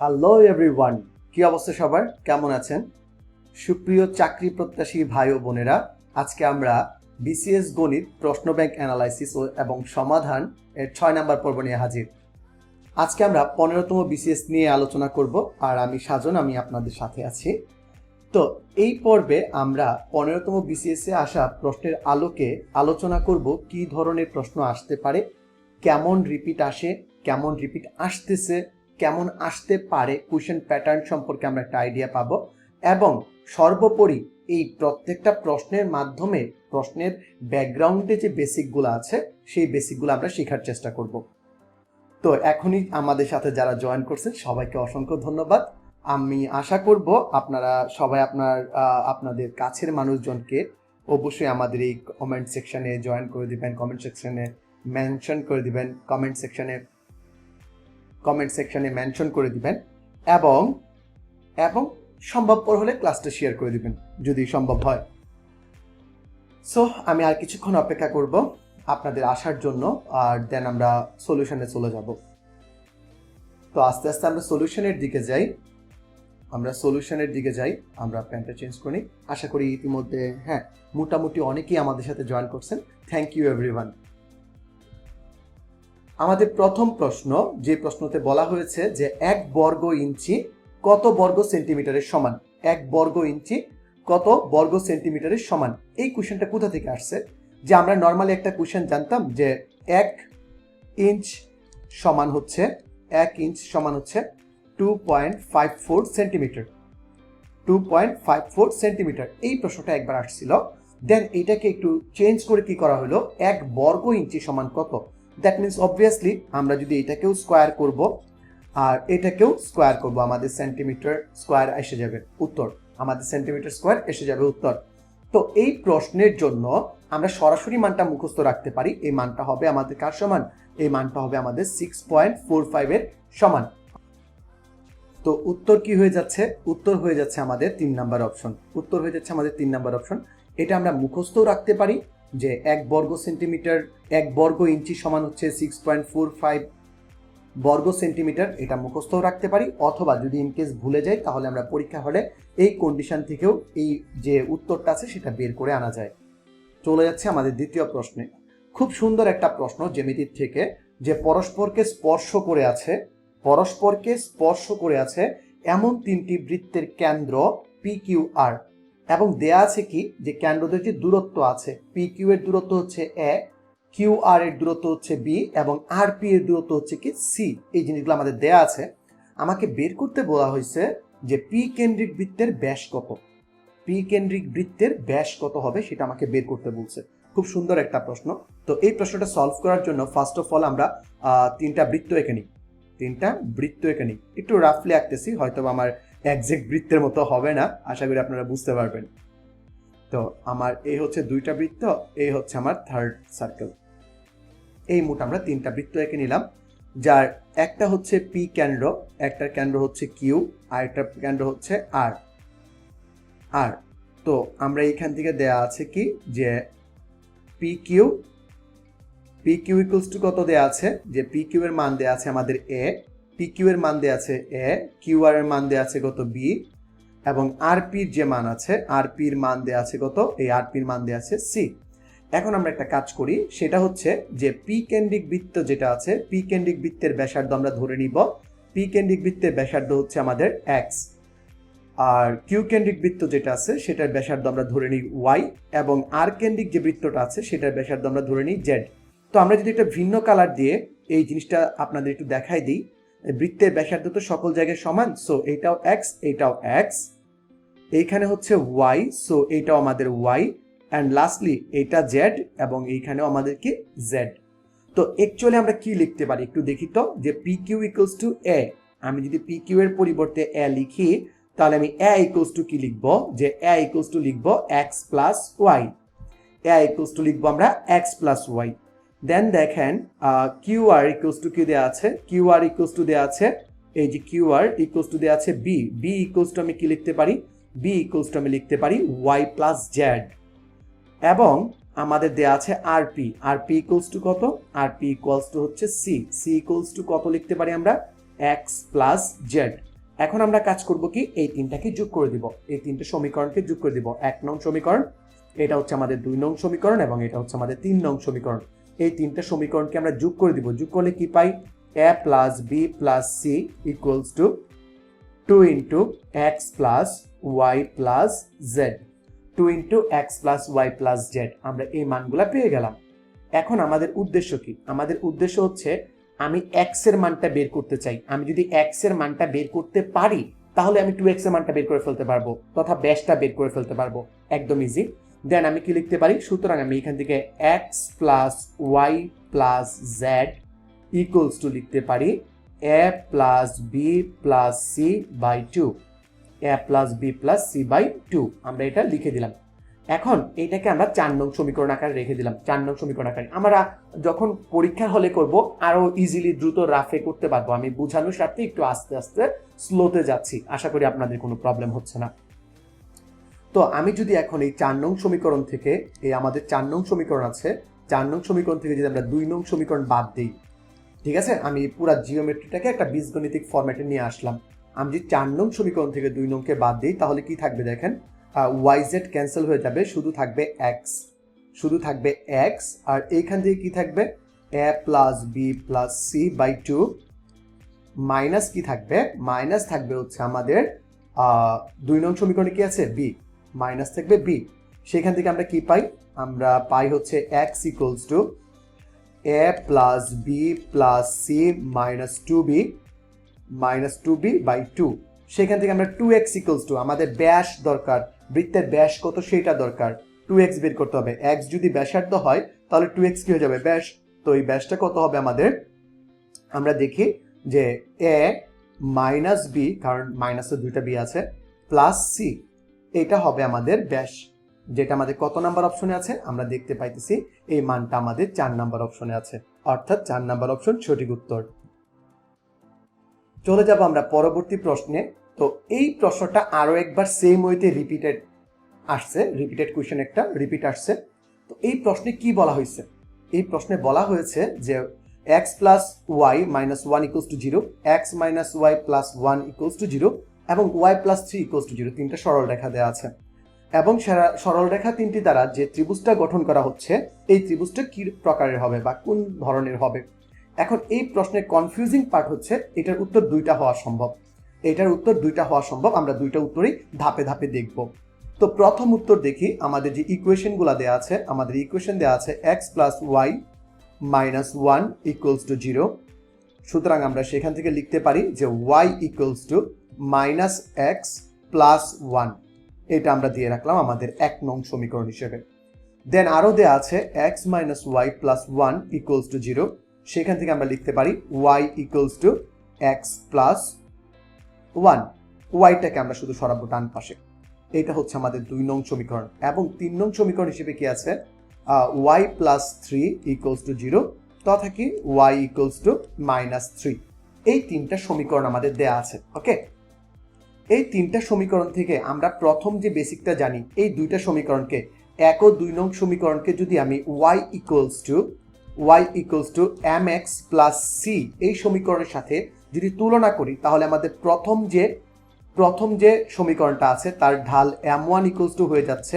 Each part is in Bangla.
হ্যালো এভরিওয়ান কি অবস্থা সবার? কেমন আছেন? সুপ্রিয় চাকরি প্রত্যাশী ভাই ও বোনেরা, আজকে আমরা বিসিএস গণিত, প্রশ্ন ব্যাংক অ্যানালাইসিস এবং সমাধান এর ছয় নাম্বার পর্ব নিয়ে হাজির। আজকে আমরা পনেরোতম বিসিএস নিয়ে আলোচনা করব, আর আমি সাজন, আমি আপনাদের সাথে আছি। তো এই পর্বে আমরা পনেরোতম বিসিএস আসা প্রশ্নের আলোকে আলোচনা করব, কি ধরনের প্রশ্ন আসতে পারে, কেমন রিপিট আসে, কেমন রিপিট আসতেছে কেমন আসতে পারে কোয়েশ্চেন প্যাটার্ন সম্পর্কে আমরা একটা আইডিয়া পাবো। এবং সর্বোপরি এই প্রত্যেকটা প্রশ্নের মাধ্যমে প্রশ্নের ব্যাকগ্রাউন্ডে যে বেসিকগুলো আছে, সেই বেসিকগুলো আমরা শেখার চেষ্টা করব। তো এখনই আমাদের সাথে যারা জয়েন করছেন, সবাইকে অসংখ্য ধন্যবাদ। আমি আশা করব আপনারা সবাই আপনার আপনাদের কাছের মানুষজনকে অবশ্যই আমাদের এই কমেন্ট সেকশনে জয়েন করে দিবেন কমেন্ট সেকশনে মেনশন করে দিবেন কমেন্ট সেকশনে কমেন্ট সেকশনে মেনশন করে দিবেন এবং এবং সম্ভবপর হলে ক্লাসটা শেয়ার করে দিবেন, যদি সম্ভব হয়। সো আমি আর কিছুক্ষণ অপেক্ষা করব আপনাদের আসার জন্য, আর দেন আমরা সলিউশনে চলে যাব। তো আস্তে আস্তে আমরা সলিউশনের দিকে যাই। আমরা সলিউশনের দিকে যাই, আমরা প্যান্টটা চেঞ্জ করি। আশা করি ইতিমধ্যে হ্যাঁ মোটামুটি অনেকেই আমাদের সাথে জয়েন করছেন। থ্যাংক ইউ এভরিওয়ান আমাদের প্রথম প্রশ্ন, যে প্রশ্নতে বলা হয়েছে যে এক বর্গ ইঞ্চি কত বর্গ সেন্টিমিটারের সমান? এক বর্গ ইঞ্চি কত বর্গ সেন্টিমিটারের সমান? এই কোশ্চেনটা কোথা থেকে আসছে? যে আমরা নর্মালি একটা কোশ্চেন জানতাম যে এক ইঞ্চ সমান হচ্ছে, এক ইঞ্চ সমান হচ্ছে two point five four centimetre two point five four centimetre এই প্রশ্নটা একবার আসছিল। দেন এটাকে একটু চেঞ্জ করে কি করা হলো? এক বর্গ ইঞ্চি সমান কত? দ্যাট মিনস অবভিয়াসলি আমরা যদি এটাকেও স্কোয়ার করব, আর এটাকেও স্কোয়ার করব, আমাদের সেন্টিমিটার স্কোয়ার এসে যাবে উত্তর। আমাদের সেন্টিমিটার স্কোয়ার এসে যাবে উত্তর। তো এই প্রশ্নের জন্য আমরা সরাসরি মানটা মুখস্থ রাখতে পারি। এই মানটা হবে আমাদের কার সমান? এই মানটা হবে আমাদের সিক্স পয়েন্ট ফোর ফাইভের সমান। তো উত্তর কি হয়ে যাচ্ছে? উত্তর হয়ে যাচ্ছে আমাদের তিন নাম্বার অপশন উত্তর হয়ে যাচ্ছে আমাদের তিন নাম্বার অপশন এটা আমরা মুখস্থও রাখতে পারি। যে এক বর্গ সেন্টিমিটার এক বর্গ ইঞ্চি সমান হচ্ছে সিক্স পয়েন্ট ফোর ফাইভ বর্গ সেন্টিমিটার, এটা মুখস্থও রাখতে পারি। অথবা যদি ইনকেস ভুলে যাই, তাহলে আমরা পরীক্ষা হলে এই কন্ডিশন থেকেও এই যে উত্তরটা আছে, সেটা বের করে আনা যায়। চলে যাচ্ছে আমাদের দ্বিতীয় প্রশ্নে। খুব সুন্দর একটা প্রশ্ন জ্যামিতির থেকে, যে পরস্পরকে স্পর্শ করে আছে, পরস্পরকে স্পর্শ করে আছে এমন তিনটি বৃত্তের কেন্দ্র পি কিউ আর এবং দেয়া আছে কি? যে কেন্দ্রদের যে দূরত্ব আছে পি কিউ এর দূরত্ব হচ্ছে এ কিউ আর এর দূরত্ব হচ্ছে বি এবং আর পি এর দূরত্ব হচ্ছে কি সি এই জিনিসগুলো আমাদের দেয়া আছে। আমাকে বের করতে বলা হয়েছে যে পি কেন্দ্রিক বৃত্তের ব্যাস কত। পি কেন্দ্রিক বৃত্তের ব্যাস কত হবে সেটা আমাকে বের করতে বলছে। খুব সুন্দর একটা প্রশ্ন। তো এই প্রশ্নটা সলভ করার জন্য ফার্স্ট অফ অল আমরা তিনটা বৃত্ত এঁকে নিই। তিনটা বৃত্ত এঁকে নিই। একটু রাফলি আঁকতেছি হয়তো আমার একজ্যাক্ট বৃত্তের মতো হবে না। আশা করি আপনারা বুঝতে পারবেন। তো আমার এই হচ্ছে দুইটা বৃত্ত এই হচ্ছে আমার থার্ড সার্কেল এই মোট আমরা তিনটা বৃত্ত এঁকে নিলাম, যার একটা হচ্ছে পি কেন্দ্র একটা কেন্দ্র হচ্ছে কিউ আর একটা কেন্দ্র হচ্ছে আর আর তো আমরা এইখান থেকে দেয়া আছে কি? যে P Q P Q equals to কত দেয়া আছে? যে পি কিউ এর মান দেয়া আছে আমাদের এ পি কিউ এর মান দেয়া আছে এ কিউ আর এর মান দেয়া আছে কত বি এবং আর পির যে মান আছে আর পির মান দেয়া আছে কত? এই আর পির মান দেয়া আছে সি এখন আমরা একটা কাজ করি, সেটা হচ্ছে যে পি কেন্দ্রিক বৃত্ত যেটা আছে পি কেন্দ্রিক বৃত্তের ব্যাসার্ধ আমরা ধরে নিব। পি কেন্দ্রিক বৃত্তের ব্যাসার্ধ হচ্ছে আমাদের এক্স আর কিউ কেন্দ্রিক বৃত্ত যেটা আছে, সেটার ব্যাসার্ধ আমরা ধরে নিই ওয়াই এবং আর কেন্দ্রিক যে বৃত্তটা আছে, সেটার ব্যাসার্ধ আমরা ধরে নিই জেড তো আমরা যদি একটা ভিন্ন কালার দিয়ে এই জিনিসটা আপনাদের একটু দেখাই দিই বৃত্তের ব্যাসার্ধ তো সকল জায়গায় সমান সো এইটাও এক্স এইটাও এক্স এইখানে হচ্ছে ওয়াই সো এইটাও আমাদের ওয়াই অ্যান্ড লাস্টলি এটা জেড এবং এইখানেও আমাদের কি? জেড তো অ্যাকচুয়ালি আমরা কি লিখতে পারি একটু দেখি তো, যে P Q equals to A আমি যদি পি কিউ এর পরিবর্তে এ লিখি, তাহলে আমি এ ইকুয়ালস টু কি লিখব? যে এ ইকুয়ালস টু লিখব X plus Y A equals to লিখব আমরা এক্স প্লাস ওয়াই দেন দেখেন কিউ আর ইকুয়ালস টু কি দেওয়া আছে কিউ আর টু দেওয়া আছে, এই যে কিউ আর ইকুয়ালস টু দেওয়া আছে বি বি ইকুয়ালস টু আমি কি লিখতে পারি? বি ইকুয়ালস টু আমি লিখতে পারি ওয়াই প্লাস জেড এবং আমাদের দেওয়া আছে R P R P equals to কত? আরপি ইকুয়ালস টু হচ্ছে সি সি ইকুয়ালস টু কত লিখতে পারি আমরা? এক্স প্লাস জেড এখন আমরা কাজ করব কি? এই তিনটাকে যোগ করে দিব। এই তিনটে সমীকরণকে যোগ করে দিব। এক নং সমীকরণ, এটা হচ্ছে আমাদের দুই নং সমীকরণ এবং এটা হচ্ছে আমাদের তিন নং সমীকরণ। এই তিনটে সমীকরণকে আমরা যোগ করে দিব। যোগ করলে কি পাই? A plus B plus C equals to two into X plus Y plus Z two into X plus Y plus Z আমরা এই মানগুলা পেয়ে গেলাম। এখন আমাদের উদ্দেশ্য কি? আমাদের উদ্দেশ্য হচ্ছে আমি এক্সের মানটা বের করতে চাই। আমি যদি এক্সের মানটা বের করতে পারি, তাহলে আমি টু এক্সের মানটা বের করে ফেলতে পারব, তথা ব্যাসটা বের করে ফেলতে পারব। একদম ইজি দেন আমি কি লিখতে পারি? সুতরাং আমি এখান থেকে X plus Y plus Z equals to লিখতে পারি A plus B plus C by two A plus B plus C by two আমরা এটা লিখে দিলাম। এখন এটাকে আমরা চার নং সমীকরণ আকারে রেখে দিলাম। চার নং সমীকরণ আকারে। আমরা যখন পরীক্ষার হলে করব, আরও ইজিলি দ্রুত রাফে করতে পারব। আমি বোঝানোর স্বার্থে একটু আস্তে আস্তে স্লোতে যাচ্ছি। আশা করি আপনাদের কোনো প্রবলেম হচ্ছে না। তো আমি যদি এখন এই চার নং সমীকরণ থেকে, এই আমাদের চার নং সমীকরণ আছে, চার নং সমীকরণ থেকে যদি আমরা দুই নং সমীকরণ বাদ দিই, ঠিক আছে? আমি পুরো জিওমেট্রিটাকে একটা বীজগণিতিক ফরম্যাটে নিয়ে আসলাম। আমি যদি চার নং সমীকরণ থেকে দুই নংকে বাদ দিই, তাহলে কি থাকবে দেখেন? ওয়াই জেড ক্যান্সেল হয়ে যাবে, শুধু থাকবে এক্স শুধু থাকবে এক্স আর এইখান থেকে কি থাকবে? A plus B plus C by two minus কি থাকবে? মাইনাস থাকবে হচ্ছে আমাদের দুই নং সমীকরণে কি আছে? বি মাইনাস থাকবে বি সেখান থেকে আমরা কি পাই? আমরা পাই হচ্ছে X equals to A plus B plus C minus two B minus two B by two সেখান থেকে আমরা টু এক্স ইকুয়ালস টু আমাদের ব্যাস দরকার, বৃত্তের ব্যাস কত সেটা দরকার। টু এক্স বের করতে হবে। এক্স যদি ব্যাসার্ধ হয়, তাহলে টু এক্স কি হয়ে যাবে? ব্যাস। তো এই ব্যাসটা কত হবে আমাদের? আমরা দেখি যে এ মাইনাস বি কারণ মাইনাসের দুইটা বি আছে প্লাস সি এটা হবে আমাদের ব্যাস। যেটা আমাদের কত নাম্বার অপশনে আছে, আমরা দেখতে পাইতেছি এই মানটা আমাদের চার নাম্বার অপশনে আছে। অর্থাৎ চার নাম্বার অপশন সঠিক উত্তর। চলে যাব আমরা পরবর্তী প্রশ্নে। তো এই প্রশ্নটা আরও একবার সেম ওয়েতে রিপিটেড আসছে রিপিটেড কোয়েশ্চেন একটা রিপিট আসছে। তো এই প্রশ্নে কি বলা হয়েছে? এই প্রশ্নে বলা হয়েছে যে X plus Y minus one equals to zero X minus Y plus one equals to zero এবং Y plus three equals to zero তিনটা সরল রেখা দেওয়া আছে। এবং সেরা- সরল রেখা তিনটি দ্বারা যে ত্রিভুজটা গঠন করা হচ্ছে, এই ত্রিভুজটা কি প্রকারের হবে বা কোন ধরনের হবে? এখন এই প্রশ্নের কনফিউজিং পার্ট হচ্ছে, এটার উত্তর দুইটা হওয়া সম্ভব। এটার উত্তর দুইটা হওয়া সম্ভব, আমরা দুইটা উত্তরই ধাপে ধাপে দেখব। তো প্রথম উত্তর দেখি, আমাদের যে ইকুয়েশনগুলো দেওয়া আছে, আমাদের ইকুয়েশন দেওয়া আছে X plus Y minus one equals to zero সুতরাং আমরা সেখান থেকে লিখতে পারি যে Y equals to minus X plus one এটা আমরা দিয়ে রাখলাম আমাদের এক নং সমীকরণ হিসেবে। দেন আরও দেওয়া আছে X minus Y plus one equals to zero সেখান থেকে আমরা লিখতে পারি Y equals to X plus one ওয়াইটাকে আমরা শুধু সরাবো ডান পাশে। এটা হচ্ছে আমাদের দুই নং সমীকরণ। এবং তিন নং সমীকরণ হিসেবে কি আছে? Y plus three equals to zero তথা কি? Y equals to minus three এই তিনটা সমীকরণ আমাদের দেয়া আছে ওকে এই তিনটা সমীকরণ থেকে আমরা প্রথম যে বেসিকটা জানি, এই দুইটা সমীকরণকে, এক ও দুই নং সমীকরণকে যদি আমি Y equals to Y equals to M X plus C এই সমীকরণের সাথে যদি তুলনা করি, তাহলে আমাদের প্রথম যে প্রথম যে সমীকরণটা আছে, তার ঢাল এম ওয়ান ইকুয়ালস টু হয়ে যাচ্ছে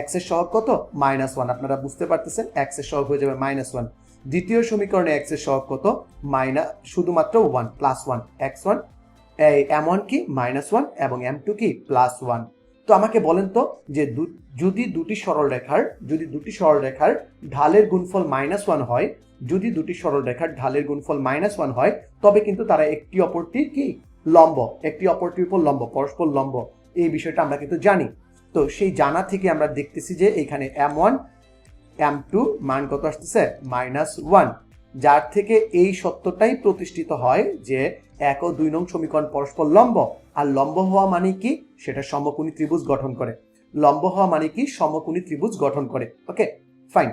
এক্সের সহগ কত? মাইনাস ওয়ান আপনারা বুঝতে পারতেছেন এক্সের সহগ হয়ে যাবে মাইনাস ওয়ান দ্বিতীয় সমীকরণে এক্সের সহগ কত? মাইনাস শুধুমাত্র one plus one X one M one কি মাইনাস ওয়ান এবং এম টু কি প্লাস ওয়ান তো আমাকে বলেন তো যে যদি দুটি সরল রেখার, যদি দুটি সরল রেখার ঢালের গুণফল মাইনাস ওয়ান হয়, যদি দুটি সরল রেখার ঢালের গুণফল মাইনাস ওয়ান হয়, তবে কিন্তু তারা একটি অপরটির কি, লম্ব, একটি অপরটির উপর লম্ব, পরস্পর লম্ব। এই বিষয়টা আমরা কিন্তু জানি। তো সেই জানা থেকে আমরা দেখতেছি যে এখানে এম ওয়ান এম টু মান কত আসতেছে? মাইনাস ওয়ান যার থেকে এই সত্যটাই প্রতিষ্ঠিত হয় যে এক ও দুই নং সমীকরণ পরস্পর লম্ব, আর লম্ব হওয়া মানে কি? সেটা সমকোণী ত্রিভুজ গঠন করে। লম্ব হওয়া মানে কি? সমকোণী ত্রিভুজ গঠন করে। ওকে ফাইন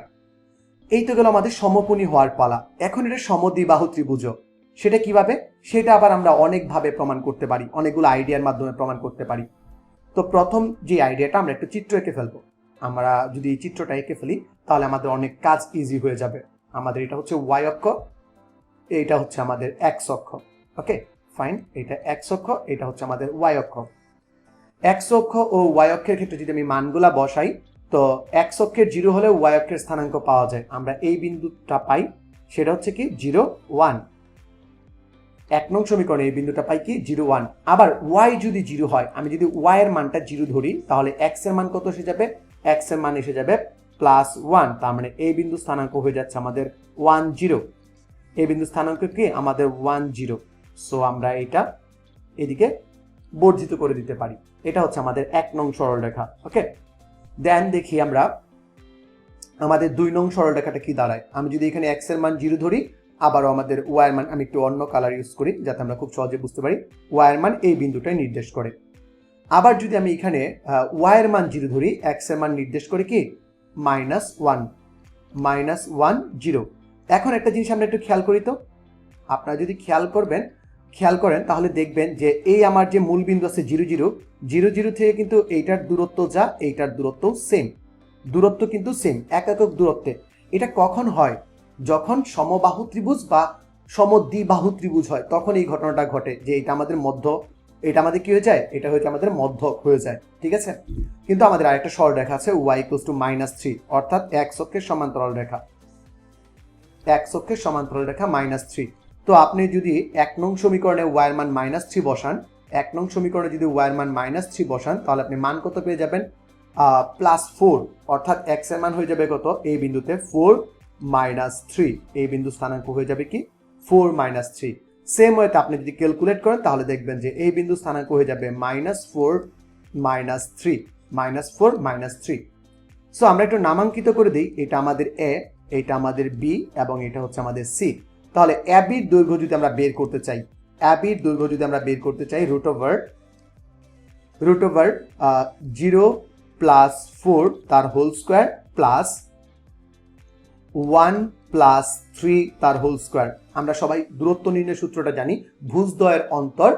এই তো গেল আমাদের সমকোণী হওয়ার পালা। এখন এটা সমদ্বিবাহু ত্রিভুজ সেটা কীভাবে? সেটা আবার আমরা অনেকভাবে প্রমাণ করতে পারি। অনেকগুলো আইডিয়ার মাধ্যমে প্রমাণ করতে পারি। তো প্রথম যে আইডিয়াটা, আমরা একটু চিত্র এঁকে ফেলব। আমরা যদি এই চিত্রটা এঁকে ফেলি, তাহলে আমাদের অনেক কাজ ইজি হয়ে যাবে। আমাদের এটা হচ্ছে ওয়াই অক্ষ, এইটা হচ্ছে আমাদের এক্স অক্ষ ওকে ফাইন এটা এক্স অক্ষ, এটা হচ্ছে আমাদের ওয়াই অক্ষ। এক্স অক্ষ ও ওয়াই অক্ষের ক্ষেত্রে যদি আমি মানগুলা বসাই, তো এক্স অক্ষের জিরো হলে ওয়াই অক্ষের স্থানাঙ্ক পাওয়া যায়। আমরা এই বিন্দুটা পাই, সেটা হচ্ছে কি জিরো ওয়ান এক নং সমীকরণে এই বিন্দুটা পাই কি জিরো ওয়ান আবার ওয়াই যদি জিরো হয়, আমি যদি ওয়াই এর মানটা জিরো ধরি, তাহলে এক্সের মান কত এসে যাবে? এক্সের মান এসে যাবে প্লাস ওয়ান, তার মানে এই বিন্দু স্থানাঙ্ক হয়ে যাচ্ছে আমাদের ওয়ান জিরো। এই বিন্দু স্থানাঙ্ক কি? আমাদের ওয়ান জিরো। সো আমরা এটা এদিকে বর্জিত করে দিতে পারি। এটা হচ্ছে আমাদের এক নং সরলরেখা ওকে দেন দেখি আমরা আমাদের দুই নং সরলরেখাটা কি দাঁড়ায়। আমি যদি এখানে এক্সের মান জিরো ধরি, আবারও আমাদের ওয়াই মান আমি একটু অন্য কালার ইউজ করি, যাতে আমরা খুব সহজে বুঝতে পারি ওয়াই মান এই বিন্দুটাই নির্দেশ করে। আবার যদি আমি এখানে ওয়াই মান জিরো ধরি এক্সের মান নির্দেশ করে কি? Minus one minus one zero এখন একটা জিনিস আমরা একটু খেয়াল করি তো। আপনারা যদি খেয়াল করবেন, খেয়াল করেন, তাহলে দেখবেন যে এই আমার যে মূল বিন্দু আছে জিরো জিরো জিরো জিরো থেকে কিন্তু এইটার দূরত্ব যা, এইটার দূরত্ব সেম দূরত্ব কিন্তু সেম এক একক দূরত্বে। এটা কখন হয়? যখন সমবাহু ত্রিভুজ বা সমদ্বিবাহু ত্রিভুজ হয়, তখন এই ঘটনাটা ঘটে যে এটা আমাদের মধ্য এটা আমাদের কি হয়ে যায়? এটা হচ্ছে আমাদের মধ্য হয়ে যায়, ঠিক আছে? কিন্তু আমাদের আরেকটা সরলরেখা আছে Y equals to minus three অর্থাৎ এক অক্ষের সমান্তরাল রেখা। এক অক্ষের সমান্তরাল রেখা মাইনাস থ্রি তো আপনি যদি এক নং সমীকরণে ওয়ার মান মাইনাস থ্রি বসান, এক নং সমীকরণে যদি ওয়ার মান মাইনাস থ্রি বসান, তাহলে আপনি মান কত পেয়ে যাবেন? প্লাস ফোর অর্থাৎ এক্সের মান হয়ে যাবে কত? এই বিন্দুতে ফোর মাইনাস থ্রি এই বিন্দু স্থানাঙ্ক হয়ে যাবে কি? ফোর মাইনাস থ্রি সেম ওয়েতে আপনি যদি ক্যালকুলেট করেন, তাহলে দেখবেন যে এই বিন্দু স্থানাঙ্ক হয়ে যাবে minus four minus three minus four minus three so আমরা একটু নামাঙ্কিত করে দিই, এটা আমাদের এ এটা আমাদের বি এবং এটা হচ্ছে আমাদের সি তাহলে অ্যাবির দৈর্ঘ্য যদি আমরা বের করতে চাই অ্যাবির দৈর্ঘ্য যদি আমরা বের করতে চাই root over root over zero plus four তার whole square plus one plus three তার হোল স্কোয়ার আমরা সবাই দূরত্ব নির্ণয় সূত্রটা জানি। ভুজদ্বয়ের অন্তর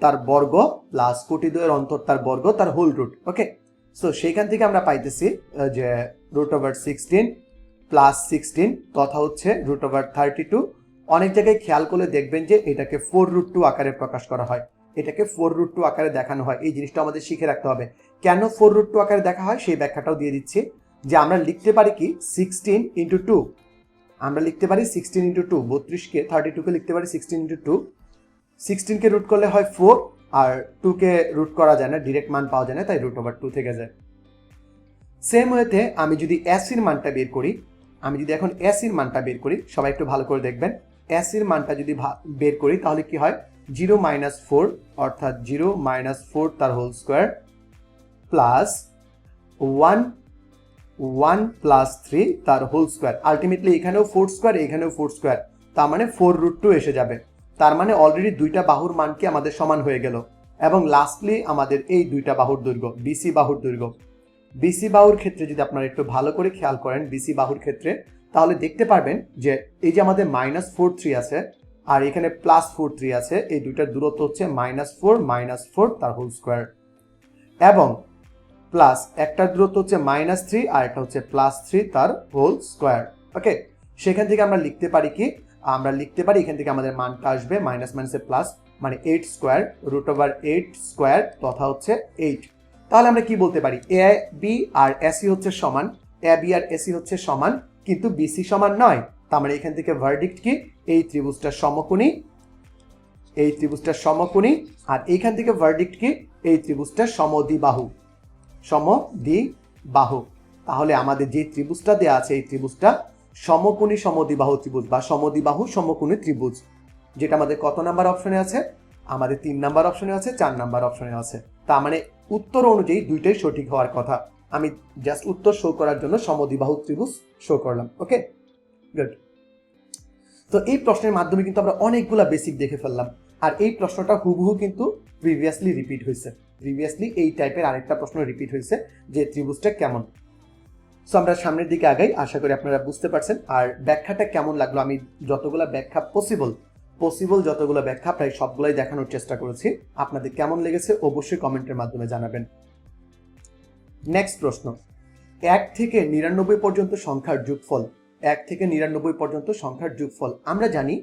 তার বর্গ প্লাস কোটিদ্বয়ের অন্তর তার বর্গ তার হোল রুট ওকে সো সেইখান থেকে আমরা পাইতেছি যে root over sixteen plus sixteen তথা হচ্ছে রুট ওভার থার্টি টু অনেক জায়গায় খেয়াল করলে দেখবেন যে এটাকে ফোর রুট টু আকারে প্রকাশ করা হয়। এটাকে ফোর রুট টু আকারে দেখানো হয়। এই জিনিসটা আমাদের শিখে রাখতে হবে। কেন ফোর রুট টু আকারে দেখা হয়? সেই ব্যাখ্যাটাও দিয়ে দিচ্ছি। যে আমরা লিখতে পারি কি? সিক্সটিন ইন্টু টু আমরা লিখতে পারি সিক্সটিন ইন্টু টু বত্রিশকে থার্টি টুকে লিখতে পারি সিক্সটিন ইন্টু টু সিক্সটিনকে রুট করলে হয় ফোর আর টুকে রুট করা যায় না ডিরেক্ট মান পাওয়া যায় না, তাই রুট ওভার টু থেকে যায়। সেম ওয়েতে আমি যদি অ্যাসির মানটা বের করি, আমি যদি এখন অ্যাসির মানটা বের করি, সবাই একটু ভালো করে দেখবেন। অ্যাসির মানটা যদি বের করি, তাহলে কি হয়? জিরো মাইনাস ফোর অর্থাৎ জিরো মাইনাস ফোর তার whole square plus one one plus three তার হোল স্কোয়ার আলটিমেটলি এখানেও ফোর স্কোয়ার এখানেও ফোর স্কোয়ার তার মানে ফোর রুট টু এসে যাবে। তার মানে অলরেডি দুইটা বাহুর মান কি আমাদের সমান হয়ে গেল। এবং লাস্টলি আমাদের এই দুইটা বাহুর দৈর্ঘ্য বিসি বাহুর দৈর্ঘ্য। বিসি বাহুর ক্ষেত্রে যদি আপনারা একটু ভালো করে খেয়াল করেন বিসি বাহুর ক্ষেত্রে, তাহলে দেখতে পারবেন যে এই যে আমাদের মাইনাস ফোর থ্রি আছে, আর এখানে প্লাস ফোর থ্রি আছে, এই দুইটার দূরত্ব হচ্ছে মাইনাস ফোর মাইনাস ফোর তার হোল স্কোয়ার এবং প্লাস একটার দূরত্ব হচ্ছে মাইনাস থ্রি আর একটা হচ্ছে প্লাস থ্রি তার হোল স্কোয়ার ওকে সেখান থেকে আমরা লিখতে পারি কি? আমরা লিখতে পারি এখান থেকে আমাদের মানটা আসবে মাইনাস মাইনাসে প্লাস মানে eight square root over eight square তথা হচ্ছে এইট তাহলে আমরা কি বলতে পারি? এ বি আর এসি হচ্ছে সমান। এ বি আর এসি হচ্ছে সমান, কিন্তু বিসি সমান নয়। তার মানে এখান থেকে ভার্ডিক্ট কি? এই ত্রিভুজটার সমকোণী, এই ত্রিভুজটার সমকোণী, আর এইখান থেকে ভার্ডিক্ট কি? এই ত্রিভুজটার সমদ্বিবাহু। সমদ্বিবাহু তাহলে আমাদের যে ত্রিভুজটা দেওয়া আছে, এই ত্রিভুজটা সমকোণী সমদ্বিবাহু ত্রিভুজ বা সমদ্বিবাহু সমকোণী ত্রিভুজ। যেটা আমাদের কত নাম্বার অপশনে আছে? আমাদের তিন নাম্বার অপশনে আছে, চার নাম্বার অপশনে আছে। তার মানে উত্তর অনুযায়ী দুইটাই সঠিক হওয়ার কথা। আমি জাস্ট উত্তর শো করার জন্য সমদ্বিবাহু ত্রিভুজ শো করলাম ওকে গুড তো এই প্রশ্নের মাধ্যমে কিন্তু আমরা অনেকগুলা বেসিক দেখে ফেললাম। আর এই প্রশ্নটা হুবহু কিন্তু প্রিভিয়াসলি রিপিট হয়েছে। প্রিভিয়াসলি এই টাইপের আরেকটা প্রশ্ন রিপিট হয়েছে যে ত্রিভুজটা কেমন? সো আমরা সামনের দিকে আগাই। আশা করি আপনারা বুঝতে পারছেন। আর ব্যাখ্যাটা কেমন লাগল? আমি যতগুলা ব্যাখ্যা পসিবল পসিবল যতগুলো ব্যাখ্যা, প্রায় সবগুলাই দেখানোর চেষ্টা করেছি। আপনাদের কেমন লেগেছে অবশ্যই কমেন্টের মাধ্যমে জানাবেন। নেক্সট প্রশ্ন। এক থেকে নিরানব্বই পর্যন্ত সংখ্যার যোগফল। এক থেকে নিরানব্বই পর্যন্ত সংখ্যার যোগফল। আমরা জানি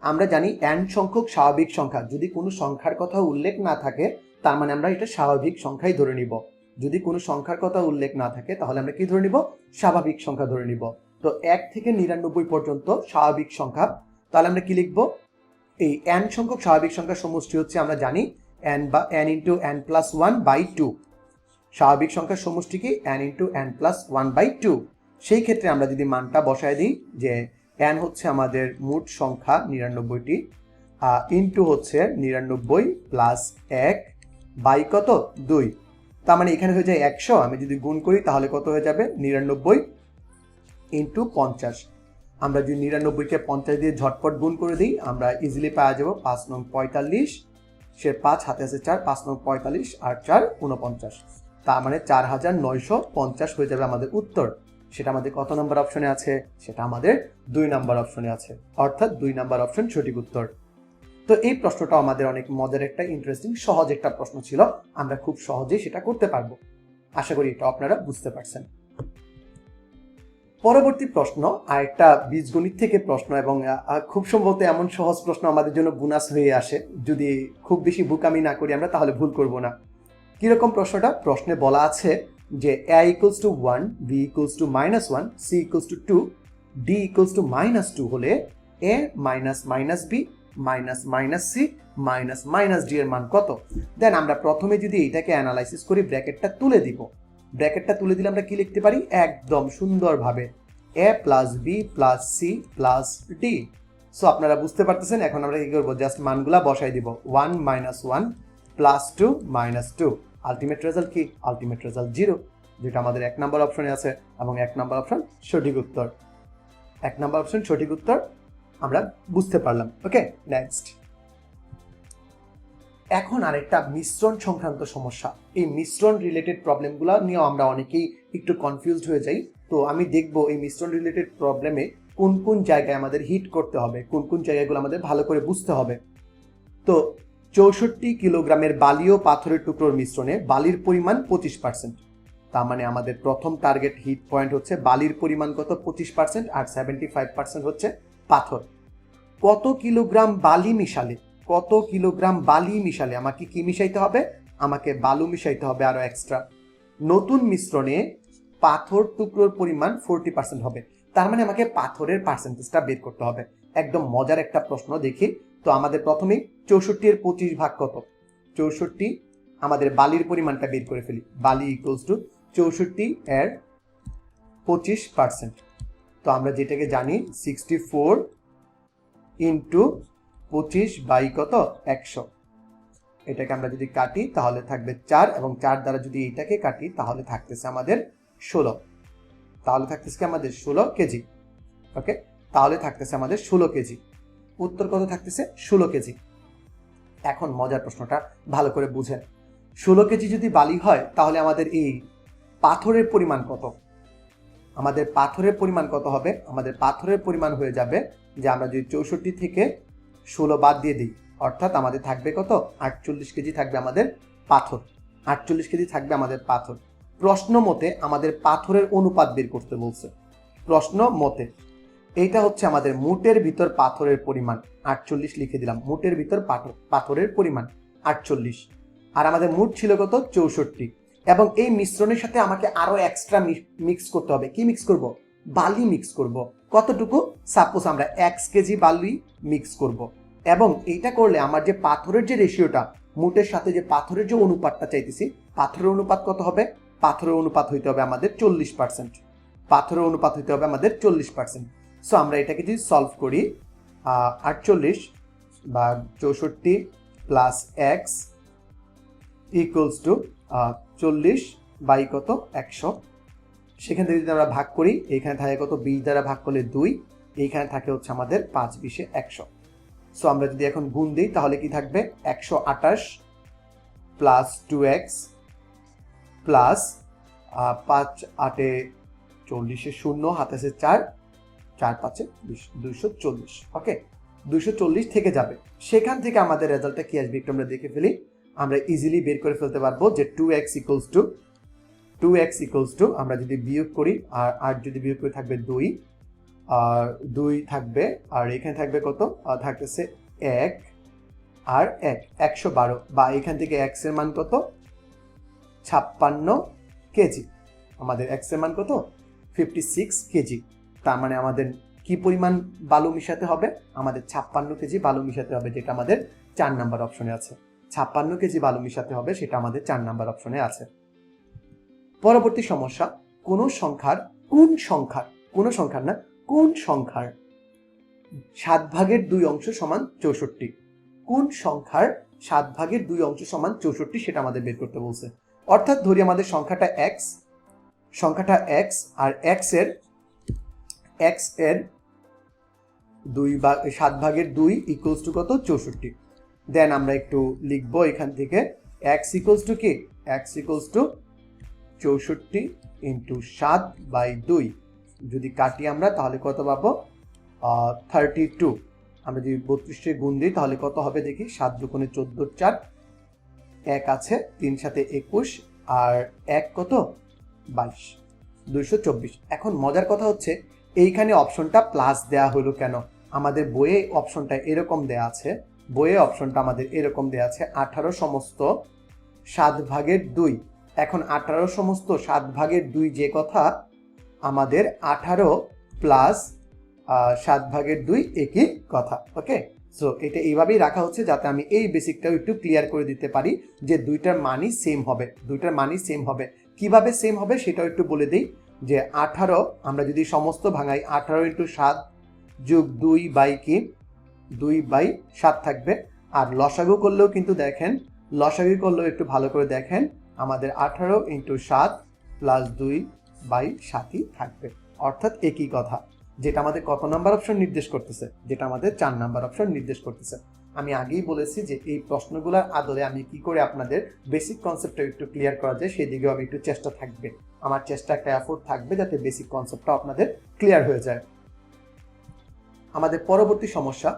আমরা জানি এন সংখ্যক স্বাভাবিক সংখ্যা। যদি কোনো সংখ্যার কথা উল্লেখ না থাকে তার মানে আমরা এটা স্বাভাবিক সংখ্যাই ধরে নিব। যদি কোনো সংখ্যার কথা উল্লেখ না থাকে, তাহলে আমরা কি ধরে নিব? স্বাভাবিক সংখ্যা ধরে নিব। তো এক থেকে নিরানব্বই পর্যন্ত স্বাভাবিক সংখ্যা। তাহলে আমরা কি লিখব? এই এন সংখ্যক স্বাভাবিক সংখ্যার সমষ্টি হচ্ছে, আমরা জানি এন বা N into N plus one by two স্বাভাবিক সংখ্যার সমষ্টি কি? N into N plus one by two সেই ক্ষেত্রে আমরা যদি মানটা বসায় দিই, যে এন হচ্ছে আমাদের মোট সংখ্যা নিরানব্বইটি ইন্টু হচ্ছে নিরানব্বই প্লাস এক। বাই কত? দুই। তার মানে এখানে হয়ে যায় একশো। আমি যদি গুণ করি, তাহলে কত হয়ে যাবে? নিরানব্বই ইন্টু পঞ্চাশ। আমরা যদি নিরানব্বইকে পঞ্চাশ দিয়ে ঝটপট গুণ করে দিই, আমরা ইজিলি পাওয়া যাব পাঁচ নং পঁয়তাল্লিশ। সে পাঁচ হাতে আছে চার, পাঁচ নং পঁয়তাল্লিশ আর চার উনপঞ্চাশ তার মানে চার হাজার নয়শো পঞ্চাশ হয়ে যাবে আমাদের উত্তর। সেটা আমাদের কত নম্বর অপশনে আছে? সেটা আমাদের দুই নম্বর অপশনে আছে। অর্থাৎ দুই নম্বর অপশন সঠিক উত্তর। তো এই প্রশ্নটা আমাদের অনেক মজার একটা ইন্টারেস্টিং সহজ একটা প্রশ্ন ছিল। আমরা খুব সহজেই সেটা করতে পারব। আশা করি এটা আপনারা বুঝতে পারছেন। পরবর্তী প্রশ্ন আর একটা বীজগণিত থেকে প্রশ্ন এবং খুব সম্ভবত এমন সহজ প্রশ্ন আমাদের জন্য বোনাস হয়ে আসে। যদি খুব বেশি বুকামি না করি আমরা, তাহলে ভুল করব না। কীরকম প্রশ্নটা? প্রশ্নে বলা আছে যে A equals to one B equals to minus one C equals to two D equals to minus two হলে A minus minus B minus minus C minus minus D এর মান কত? দেন আমরা প্রথমে যদি এটাকে অ্যানালাইসিস করি, ব্র্যাকেটটা তুলে দিব। ব্র্যাকেটটা তুলে দিলে আমরা কি লিখতে পারি? একদম সুন্দরভাবে A plus B plus C plus D so আপনারা বুঝতে পারতেছেন, এখন আমরা কি করব? জাস্ট মানগুলা বসাই দিব। One minus one plus two minus two ultimate result কি? আলটিমেট রেজাল্ট জিরো যেটা আমাদের এক নম্বর অপশনে আছে এবং এক নম্বর অপশন সঠিক উত্তর। এক নম্বর অপশন সঠিক উত্তর আমরা বুঝতে পারলাম। ওকে নেক্সট এখন আরেকটা মিশ্রণ সংক্রান্ত সমস্যা। এই মিশ্রণ রিলেটেড প্রবলেমগুলো নিয়েও আমরা অনেকেই একটু কনফিউজড হয়ে যাই। তো আমি দেখব এই মিশ্রণ রিলেটেড প্রবলেমে কোন কোন জায়গায় আমাদের হিট করতে হবে, কোন কোন জায়গাগুলো আমাদের ভালো করে বুঝতে হবে। তো চৌষট্টি কিলোগ্রামের বালি ও পাথরের টুকরোর মিশ্রণে বালির পরিমাণ পঁচিশ পার্সেন্ট তার মানে আমাদের প্রথম টার্গেট হিট পয়েন্ট হচ্ছে বালির পরিমাণ কত? পঁচিশ পার্সেন্ট আর সেভেন্টি ফাইভ পার্সেন্ট হচ্ছে পাথর। কত কিলোগ্রাম বালি মিশালে, কত কিলোগ্রাম বালি মিশালে আমাকে কি মিশাইতে হবে? আমাকে বালু মিশাইতে হবে আরও এক্সট্রা নতুন মিশ্রণে পাথর টুকরোর পরিমাণ ফোরটি পার্সেন্ট হবে। তার মানে আমাকে পাথরের পার্সেন্টেজটা বের করতে হবে। একদম মজার একটা প্রশ্ন দেখি। তো আমাদের প্রথমে চৌষট্টি এর পঁচিশ ভাগ কত? চৌষট্টি, আমাদের বালির পরিমাণটা বের করে ফেলি। বালি ইকুয়ালস টু চৌষট্টি এর পঁচিশ পার্সেন্ট তো আমরা যেটাকে জানি সিক্সটি ফোর ইন্টু পঁচিশ বাই কত? একশো। এটাকে আমরা যদি কাটি, তাহলে থাকবে চার এবং চার দ্বারা যদি এইটাকে কাটি, তাহলে থাকতেছে আমাদের ষোলো। তাহলে থাকতেছে আমাদের ষোলো কেজি। ওকে? তাহলে থাকতেছে আমাদের ষোলো কেজি। উত্তর কত থাকতেছে? ষোলো কেজি। এখন মজার প্রশ্নটা, ভালো করে বুঝেন। ষোলো কেজি যদি বালি হয়, তাহলে আমাদের এই পাথরের পরিমাণ কত? আমাদের পাথরের পরিমাণ কত হবে? আমাদের পাথরের পরিমাণ হয়ে যাবে যে আমরা যদি চৌষট্টি থেকে ষোলো বাদ দিয়ে দিই, অর্থাৎ আমাদের থাকবে কত? আটচল্লিশ কেজি থাকবে আমাদের পাথর। আটচল্লিশ কেজি থাকবে আমাদের পাথর। প্রশ্ন মতে আমাদের পাথরের অনুপাত বের করতে বলছে। প্রশ্ন মতে এইটা হচ্ছে আমাদের মুটের ভিতর পাথরের পরিমাণ। আটচল্লিশ লিখে দিলাম, মুটের ভিতর পাথর পাথরের পরিমাণ আটচল্লিশ। আর আমাদের মুট ছিল কত? চৌষট্টি। এবং এই মিশ্রণের সাথে আমাকে আরও এক্সট্রা মিক্স করতে হবে। কি মিক্স করব? বালি মিক্স করব। কতটুকু? সাপোজ আমরা এক কেজি বালি মিক্স করব। এবং এইটা করলে আমার যে পাথরের যে রেশিওটা মুটের সাথে যে পাথরের যে অনুপাতটা চাইতেছি, পাথরের অনুপাত কত হবে? পাথরের অনুপাত হইতে হবে আমাদের চল্লিশ পার্সেন্ট পাথরের অনুপাত হইতে হবে আমাদের চল্লিশ পার্সেন্ট সো আমরা এটাকে যদি সলভ করি আটচল্লিশ বা চৌষট্টি প্লাস এক্স ইকুয়ালস টু চল্লিশ বাই কত একশো। সেখান থেকে যদি আমরা ভাগ করি, এইখানে থাকে কত বিশ দ্বারা ভাগ করলে দুই, এইখানে থাকে হচ্ছে আমাদের পাঁচ বিশে একশো। সো আমরা যদি এখন গুণ দিই, তাহলে কি থাকবে? একশো আঠাশ প্লাস টু এক্স প্লাস পাঁচ আটে চল্লিশে শূন্য হাতেছে চার চার পাঁচে দুইশো চল্লিশ। ওকে দুইশো চল্লিশ থেকে যাবে। সেখান থেকে আমাদের রেজাল্টটা কি আসবে? একটু আমরা দেখে ফেলি। আমরা ইজিলি বের করে ফেলতে পারব যে two X equals to two X equals to আমরা যদি বিয়োগ করি, আর আট যদি বিয়োগ করে থাকবে দুই, আর দুই থাকবে, আর এখানে থাকবে কত? থাকতেছে এক, আর এক, একশো বারো, বা এখান থেকে এক্সের মান কত? ছাপ্পান্ন কেজি। আমাদের এক্সের মান কত? Fifty six K G. তার মানে আমাদের কি পরিমাণ বালু মিশাতে হবে? আমাদের ছাপ্পান্ন কেজি বালু মিশাতে হবে, যেটা আমাদের চার নাম্বার অপশনে আছে। ছাপ্পান্ন কেজি বালু মিশাতে হবে, সেটা আমাদের চার নাম্বার অপশনে আছে। পরবর্তী সমস্যা, কোন সংখ্যার কোন সংখ্যার কোন সংখ্যার না, কোন সংখ্যার সাত ভাগের দুই অংশ সমান চৌষট্টি। কোন সংখ্যার সাত ভাগের দুই অংশ সমান চৌষট্টি, সেটা আমাদের বের করতে বলছে। অর্থাৎ ধরি আমাদের সংখ্যাটা এক্স সংখ্যাটা এক্স আর এক্সের এক্সের দুই ভাগ সাত ভাগের দুই ইকুয়ালস টু কত? চৌষট্টি। দেন আমরা একটু লিখব এখান থেকে এক্স ইকুয়ালস টু কি? এক্স ইকুয়ালস টু চৌষট্টি ইন্টু সাত বাই দুই। যদি কাটি আমরা, তাহলে কত পাবো? থার্টি টু আমরা যদি বত্রিশে গুণ দিই, তাহলে কত হবে দেখি? সাত দুগুণে চোদ্দ, চার। এক আছে, তিন সাথে একুশ। আর এক কত? বাইশ। দুইশো চব্বিশ। এখন মজার কথা হচ্ছে, এইখানে অপশনটা প্লাস দেয়া হলো কেন? আমাদের বইয়ে অপশনটা এরকম দেয়া আছে। বইয়ে অপশনটা আমাদের এরকম দেয়া আছে, আঠারো সমস্ত সাত ভাগের দুই। এখন আঠারো সমস্ত সাত ভাগের দুই যে কথা, আমাদের আঠারো প্লাস সাত ভাগের দুই একই কথা, ওকে? সো এটা এইভাবেই রাখা হচ্ছে যাতে আমি এই বেসিকটাও একটু ক্লিয়ার করে দিতে পারি যে দুইটার মানই সেম হবে, দুইটার মানই সেম হবে। কীভাবে সেম হবে সেটাও একটু বলে দিই যে আঠারো, আমরা যদি সমস্ত ভাঙাই, আঠারো ইন্টু সাত যোগ দুই বাই কি? দুই বাই সাত থাকবে। আর লসাগু করলেও কিন্তু দেখেন, লসাগু করলেও একটু ভালো করে দেখেন, আমাদের আঠারো ইন্টু সাত প্লাস দুই বাই সাতই থাকবে। অর্থাৎ একই কথা, যেটা আমাদের কত নাম্বার অপশন নির্দেশ করতেছে? যেটা আমাদের চার নাম্বার অপশন নির্দেশ করতেছে। আমি আগেই বলেছি যে এই প্রশ্নগুলোর আদলে আমি কি করে আপনাদের বেসিক কনসেপ্টটা একটু ক্লিয়ার করা যায় সেই দিকেও আমি একটু চেষ্টা থাকবে। আমার চেষ্টা একটা এফোর্ট থাকবে যাতে বেসিক কনসেপ্টটা আপনাদের ক্লিয়ার হয়ে যায়। আমাদের পরবর্তী সমস্যা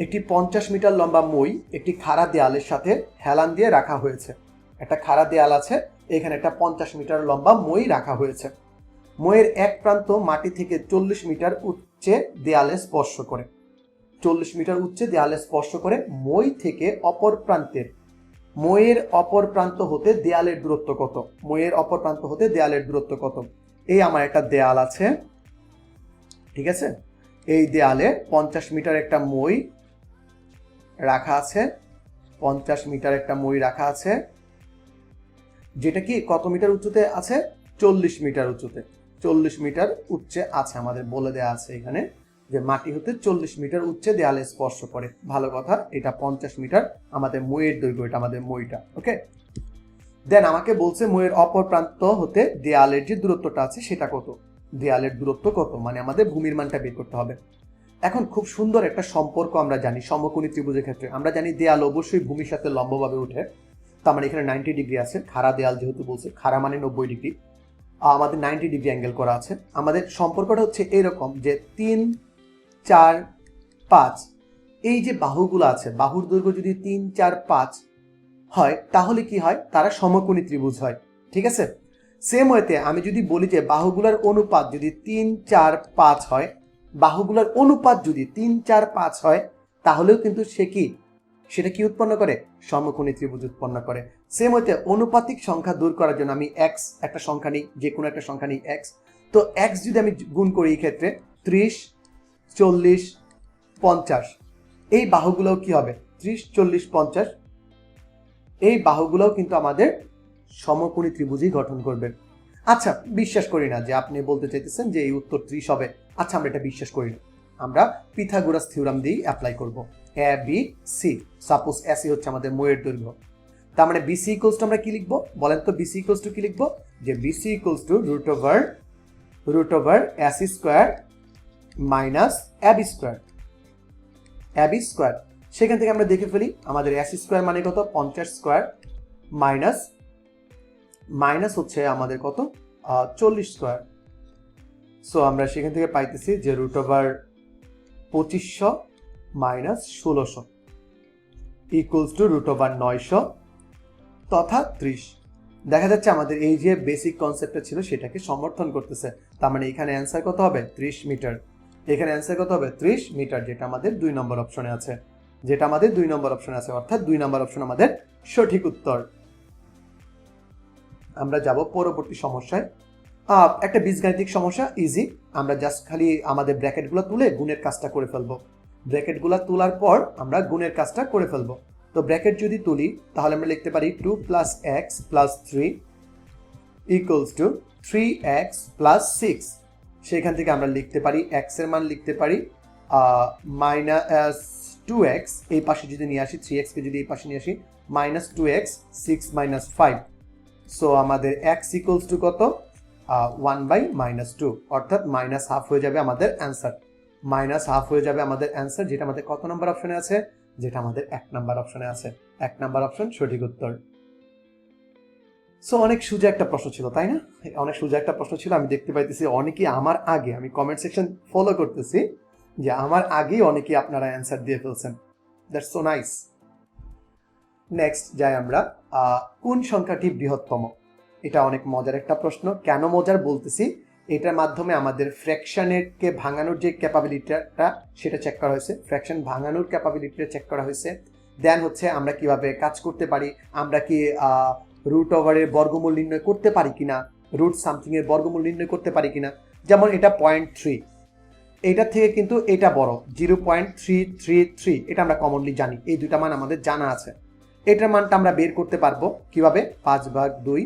একটি পঞ্চাশ মিটার লম্বা মই একটি খাড়া দেয়ালের সাথে হেলান দিয়ে রাখা হয়েছে। একটা খাড়া দেয়াল আছে, এখানে একটা পঞ্চাশ মিটার লম্বা মই রাখা হয়েছে। মইয়ের এক প্রান্ত মাটি থেকে চল্লিশ মিটার উচ্চে দেয়ালে স্পর্শ করে। চল্লিশ মিটার উচ্চে দেয়ালে স্পর্শ করে মই থেকে অপর প্রান্তের। মইয়ের অপর প্রান্ত হতে দেয়ালের দূরত্ব কত? মইয়ের অপর প্রান্ত হতে দেয়ালের দূরত্ব কত? এই আমার একটা দেয়াল আছে। ঠিক আছে? এই দেয়ালে পঞ্চাশ মিটার একটা মই রাখা আছে। পঞ্চাশ মিটার একটা মই রাখা আছে। যেটা কি কত মিটার উচ্চতে আছে? চল্লিশ মিটার উচ্চতে। চল্লিশ মিটার উচ্চে আছে, আমাদের বলে দেয়া আছে এখানে যে মাটি হতে চল্লিশ মিটার উচ্চে দেয়ালে স্পর্শ করে। ভালো কথা, এটা পঞ্চাশ মিটার আমাদের মইয়ের দৈর্ঘ্য, এটা আমাদের মইটা, ওকে? দেন আমাকে বলছে মইয়ের অপর প্রান্ত হতে দেয়ালের যে দূরত্বটা আছে সেটা কত? দেয়ালের দূরত্ব কত? মানে আমাদের ভূমির মানটা বের করতে হবে। এখন খুব সুন্দর একটা সম্পর্ক আমরা জানি, সমকোণী ত্রিভুজের ক্ষেত্রে। আমরা জানি দেয়াল অবশ্যই ভূমির সাথে লম্বভাবে উঠে। তার মানে এখানে নাইনটি ডিগ্রি আছে, খাড়া দেয়াল যেহেতু বলছে, খাড়া মানে নব্বই ডিগ্রি আমাদের নাইনটি ডিগ্রি অ্যাঙ্গেল করা আছে। আমাদের সম্পর্কটা হচ্ছে এরকম যে তিন, চার, পাঁচ, এই যে বাহুগুলো আছে, বাহুর দৈর্ঘ্য যদি তিন, চার, পাঁচ হয়, তাহলে কি হয়? তারা সমকোণী ত্রিভুজ হয়। ঠিক আছে? সেম ওয়েতে আমি যদি বলি যে বাহুগুলোর অনুপাত যদি তিন, চার, পাঁচ হয় বাহুগুলোর অনুপাত যদি তিন, চার, পাঁচ হয়, তাহলেও কিন্তু সে কি? সেটা কি উৎপন্ন করে? সমকোণী ত্রিভুজ উৎপন্ন করে। সেম হইতে অনুপাতিক সংখ্যা দূর করার জন্য আমি এক্স একটা সংখ্যা নিই, যে কোনো একটা সংখ্যা নিই এক্স তো এক্স যদি আমি গুণ করি এই ক্ষেত্রে ত্রিশ, চল্লিশ, পঞ্চাশ। এই বাহুগুলোও কি হবে? ত্রিশ, চল্লিশ, পঞ্চাশ। এই বাহুগুলোও কিন্তু আমাদের সমকোণী ত্রিভুজই গঠন করবে। আচ্ছা বিশ্বাস করি না যে আপনি বলতে চাইতেছেন যে এই উত্তর ত্রিশ হবে। আচ্ছা আমরা এটা বিশ্বাস করি না। আমরা পিথাগোরাস থিওরাম দিয়েই অ্যাপ্লাই করব। A B C suppose A C হচ্ছে আমাদের ময়ের দৈর্ঘ্য। তার মানে বিসি ইকুয়ালস টু আমরা কি লিখব? বলেন তো বিসি ইকুয়ালস টু কি লিখব? যে BC equals to root over root over AC square minus AB square AB square সেখান থেকে আমরা দেখে ফেলি, আমাদের এসি স্কোয়ার মানে কত? পঞ্চাশ স্কোয়ার মাইনাস মাইনাস হচ্ছে আমাদের কত? চল্লিশ স্কোয়ার সো আমরা সেখান থেকে পাইতেছি যে রুট ওভার পঁচিশশো মাইনাস ষোলোশো ইকুয়ালস টু রুট ওভার নয়শো তথা ত্রিশ। দেখা যাচ্ছে আমাদের এই যে বেসিক কনসেপ্টটা ছিল সেটাকে সমর্থন করতেছে। তার মানে এখানে অ্যান্সার কত হবে? ত্রিশ মিটার এখানে অ্যান্সার কত হবে? ত্রিশ মিটার যেটা আমাদের দুই নম্বর অপশনে আছে। যেটা আমাদের দুই নম্বর অপশনে আছে, অর্থাৎ দুই নম্বর অপশন আমাদের সঠিক উত্তর। আমরা যাব পরবর্তী সমস্যায়। একটা বীজগাণিতিক সমস্যা ইজি আমরা জাস্ট খালি আমাদের ব্র্যাকেটগুলো তুলে গুণের কাজটা করে ফেলব। ব্র্যাকেটগুলো তোলার পর আমরা গুণের কাজটা করে ফেলব। তো ব্র্যাকেট যদি তুলি, তাহলে আমরা লিখতে পারি two plus x plus three equals to three x plus six সেখান থেকে আমরা লিখতে পারি এক্সের মান লিখতে পারি মাইনাস টু এক্স এই পাশে যদি নিয়ে আসি থ্রি এক্সকে যদি এই পাশে নিয়ে আসি minus two x six minus five so আমাদের এক্স ইকুয়ালস টু কত? ওয়ান বাই মাইনাস টু অর্থাৎ মাইনাস হাফ হয়ে যাবে আমাদের অ্যান্সার মাইনাস হাফ হয়ে যাবে আমাদের অ্যান্সার যেটা আমাদের কত নম্বর অপশনে আছে? যেটা আমাদের এক নাম্বার অপশনে আছে। এক নাম্বার অপশন সঠিক উত্তর। সো অনেক সোজা একটা প্রশ্ন ছিল, তাই না? অনেক সোজা একটা প্রশ্ন ছিল, আমি দেখতে পাইতেছি অনেকেই আমার আগে, আমি কমেন্ট সেকশন ফলো করতেছি, যে আমার আগেই অনেকেই আপনারা অ্যান্সার দিয়ে ফেলছেন। দ্যাটস সো নাইস নেক্সট যাই আমরা কোন সংখ্যাটি বৃহত্তম? এটা অনেক মজার একটা প্রশ্ন। কেন মজার বলতেছি, এটার মাধ্যমে আমাদের ফ্র্যাকশনেরকে ভাঙানোর যে ক্যাপাবিলিটিটা সেটা চেক করা হয়েছে। ফ্র্যাকশন ভাঙানোর ক্যাপাবিলিটিটা চেক করা হয়েছে। দেন হচ্ছে আমরা কীভাবে কাজ করতে পারি, আমরা কি রুট ওভারের বর্গমূল নির্ণয় করতে পারি কিনা রুট সামথিংয়ের বর্গমূল নির্ণয় করতে পারি কিনা। যেমন এটা পয়েন্ট থ্রি এইটার থেকে কিন্তু এটা বড় zero point three three three এটা আমরা কমনলি জানি। এই দুইটা মান আমাদের জানা আছে। এটার মানটা আমরা বের করতে পারব কীভাবে? পাঁচ ভাগ দুই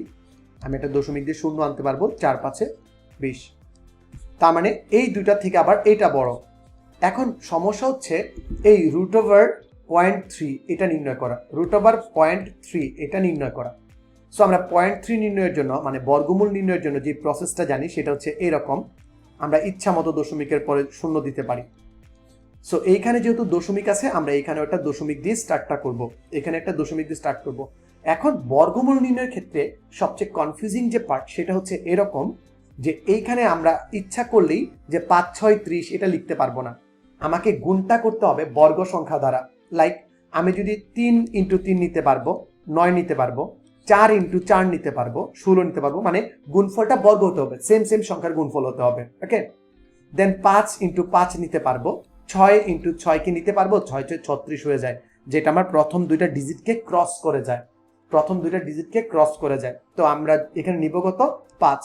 আমি একটা দশমিক দিয়ে শূন্য আনতে পারব, চার পাঁচে বিশ। তার মানে এই দুইটা থেকে আবার এটা বড়। এখন সমস্যা হচ্ছে এই রুট ওভার পয়েন্ট থ্রি এটা নির্ণয় করা। রুট ওভার পয়েন্ট থ্রি এটা নির্ণয় করা। সো আমরা পয়েন্ট থ্রি নির্ণয়ের জন্য মানে বর্গমূল নির্ণয়ের জন্য যে প্রসেসটা জানি, সেটা হচ্ছে এরকম। আমরা ইচ্ছা মতো দশমিকের পরে শূন্য দিতে পারি। সো এইখানে যেহেতু দশমিক আছে, আমরা এখানে একটা দশমিক দিয়ে স্টার্টটা করব। এখানে একটা দশমিক দিয়ে স্টার্ট করব। এখন বর্গমূল নির্ণয়ের ক্ষেত্রে সবচেয়ে কনফিউজিং যে পার্ট সেটা হচ্ছে এরকম যে এইখানে আমরা ইচ্ছা করলেই যে পাঁচ, ছয়, ত্রিশ এটা লিখতে পারব না। আমাকে গুণটা করতে হবে বর্গ সংখ্যা দ্বারা। লাইক আমি যদি তিন ইন্টু তিন নিতে পারব, নয় নিতে পারব, চার ইন্টু চার নিতে পারব, ষোলো নিতে পারব মানে গুণফলটা বর্গ হতে হবে সেম সেম সংখ্যার গুণফল হতে হবে ওকে দেন পাঁচ ইন্টু পাঁচ নিতে পারব, ছয় ইন্টু ছয়কে নিতে পারব? ছয় ছয়, ছত্রিশ হয়ে যায়, যেটা আমার প্রথম দুইটা ডিজিটকে ক্রস করে যায়। প্রথম দুইটা ডিজিটকে ক্রস করে যায়। তো আমরা এখানে নিব কত? পাঁচ।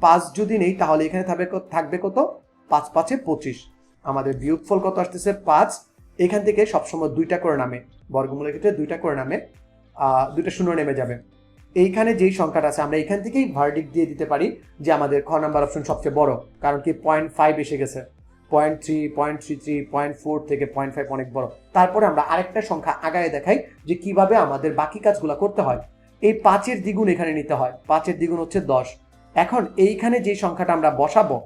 পাঁচ যদি নেই, তাহলে এখানে থাকবে থাকবে কত? পাঁচ, পাঁচে পঁচিশ। আমাদের বিয়োগফল কত আসতেছে? পাঁচ। এখান থেকে সবসময় দুইটা করে নামে। বর্গমূলের ক্ষেত্রে দুইটা করে নামে। দুইটা শূন্য নেমে যাবে। এইখানে যেই সংখ্যাটা আছে, আমরা এখান থেকেই ভার্ডিক দিয়ে দিতে পারি যে আমাদের খ নাম্বার অপশন সবচেয়ে বড়। কারণ কি পয়েন্ট ফাইভ এসে গেছে। Point three point three three point four থেকে পয়েন্ট ফাইভ অনেক বড়। তারপরে আমরা আরেকটা সংখ্যা আগায় দেখাই যে কীভাবে আমাদের বাকি কাজগুলো করতে হয়। এই পাঁচের দ্বিগুণ এখানে নিতে হয়। পাঁচের দ্বিগুণ হচ্ছে দশ। এখন এইখানে যে সংখ্যাটা আমরা বসাবো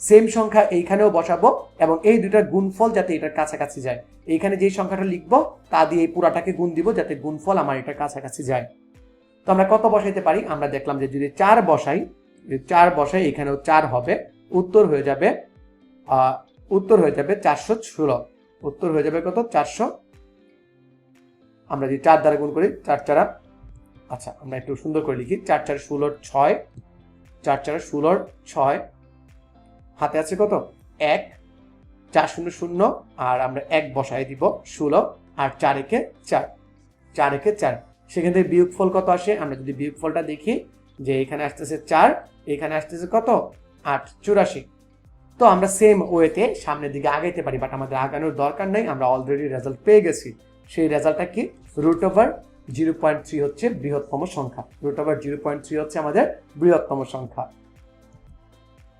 সেম সংখ্যা এইখানেও বসাবো এবং এই দুটার গুণফল যাতে এটার কাছাকাছি যায়। এইখানে যে সংখ্যাটা লিখব, তা দিয়ে এই পুরাটাকে গুণ দিব যাতে গুণফল আমার এটার কাছাকাছি যায়। তো আমরা কত বসাইতে পারি? আমরা দেখলাম যে যদি চার বসাই চার বসাই, এখানেও চার হবে, উত্তর হয়ে যাবে উত্তর হয়ে যাবে চারশো ষোলো। উত্তর হয়ে যাবে কত? চারশো। আমরা যদি চার দ্বারা গুণ করি, চার চারা। আচ্ছা আমরা একটু সুন্দর করে লিখি। চার চার ষোলোর ছয়। চার চার ষোলোর ছয়। হাতে আছে কত? এক। চার শূন্য শূন্য, আর আমরা এক বসায় দিব ষোলো, আর চার একে চার। চার একে চার। সেখান থেকে বিয়োগফল কত আসে? আমরা যদি বিয়োগফলটা দেখি, যে এখানে আসতেছে চার, এখানে আসতেছে কত? আট, চুরাশি। তো আমরা সেম ওয়েতে সামনের দিকে আগাইতে পারি বাট আমাদের আগানোর দরকার নেই, আমরা অলরেডি রেজাল্ট পেয়ে গেছি। সেই রেজাল্টটা কি? Root over zero point three হচ্ছে বৃহত্তম সংখ্যা। Root over zero point three হচ্ছে আমাদের বৃহত্তম সংখ্যা।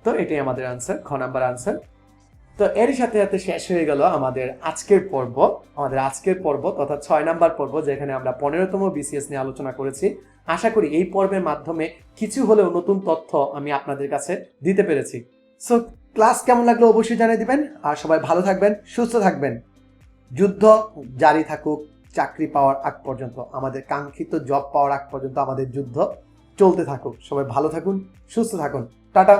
তো এটাই আমাদের আনসার খ নাম্বার আনসার তো এর সাথে সাথে শেষ হয়ে গেল আমাদের আজকের পর্ব। আমাদের আজকের পর্ব তথা ছয় নাম্বার পর্ব, যেখানে আমরা পনেরোতম বিসিএস নিয়ে আলোচনা করেছি। আশা করি এই পর্বের মাধ্যমে কিছু হলেও নতুন তথ্য আমি আপনাদের কাছে দিতে পেরেছি। সো ক্লাস কেমন লাগল অবশ্যই জানিয়ে দিবেন। আর সবাই ভালো থাকবেন, সুস্থ থাকবেন। যুদ্ধ জারি থাকুক, চাকরি পাওয়ার আগ পর্যন্ত, আমাদের কাঙ্ক্ষিত জব পাওয়ার আগ পর্যন্ত আমাদের যুদ্ধ চলতে থাকুক। সবাই ভালো থাকুন, সুস্থ থাকুন। টাটা।